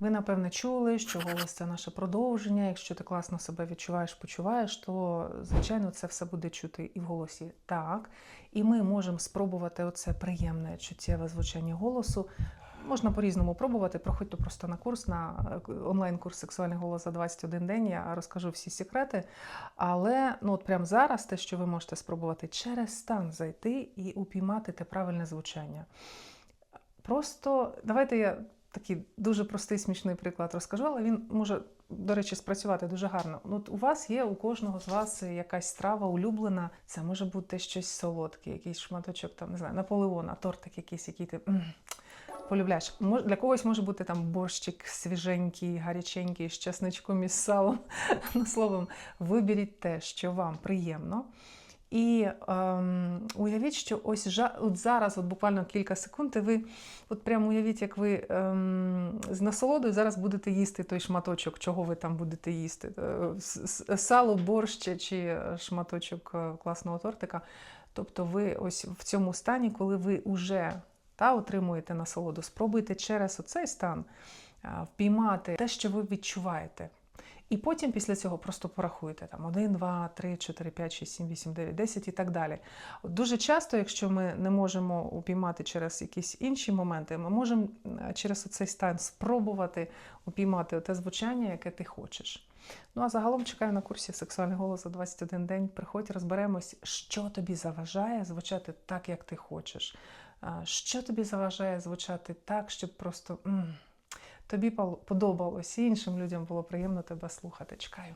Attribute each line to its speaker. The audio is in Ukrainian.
Speaker 1: Ви, напевне, чули, що голос це наше продовження. Якщо ти класно себе відчуваєш, почуваєш, то звичайно це все буде чути і в голосі так. І ми можемо спробувати оце приємне чуттєве звучання голосу. Можна по-різному пробувати. Проходьте просто на курс, на е, онлайн-курс Сексуальний голос за 21 день. Я розкажу всі секрети. Але ну от прямо зараз те, що ви можете спробувати через стан зайти і упіймати те правильне звучання. Просто давайте я такий дуже простий смішний приклад розкажу, але він може, до речі, спрацювати дуже гарно. Ну, От у вас є у кожного з вас якась страва улюблена. Це може бути щось солодке, якийсь шматочок, там не знаю, Наполеона, тортик якийсь, який ти. Полюбляєш. Для когось може бути там борщик свіженький, гаряченький, з часничком і салом. Ну, словом, виберіть те, що вам приємно. І ем, уявіть, що ось жа, от зараз, от буквально кілька секунд, і ви от прямо уявіть, як ви ем, з насолодою зараз будете їсти той шматочок, чого ви там будете їсти. Е, Сало, борщ чи шматочок е, класного тортика. Тобто ви ось в цьому стані, коли ви вже та, отримуєте насолоду, спробуйте через оцей стан впіймати те, що ви відчуваєте. І потім після цього просто порахуйте там 1, 2, 3, 4, 5, 6, 7, 8, 9, 10 і так далі. Дуже часто, якщо ми не можемо упіймати через якісь інші моменти, ми можемо е, через цей стан спробувати упіймати те звучання, яке ти хочеш. Ну а загалом чекаю на курсі Сексуальний голос за 21 день. Приходь, розберемось, що тобі заважає звучати так, як ти хочеш. Що тобі заважає звучати так, щоб просто тобі подобалось і іншим людям було приємно тебе слухати. Чекаю.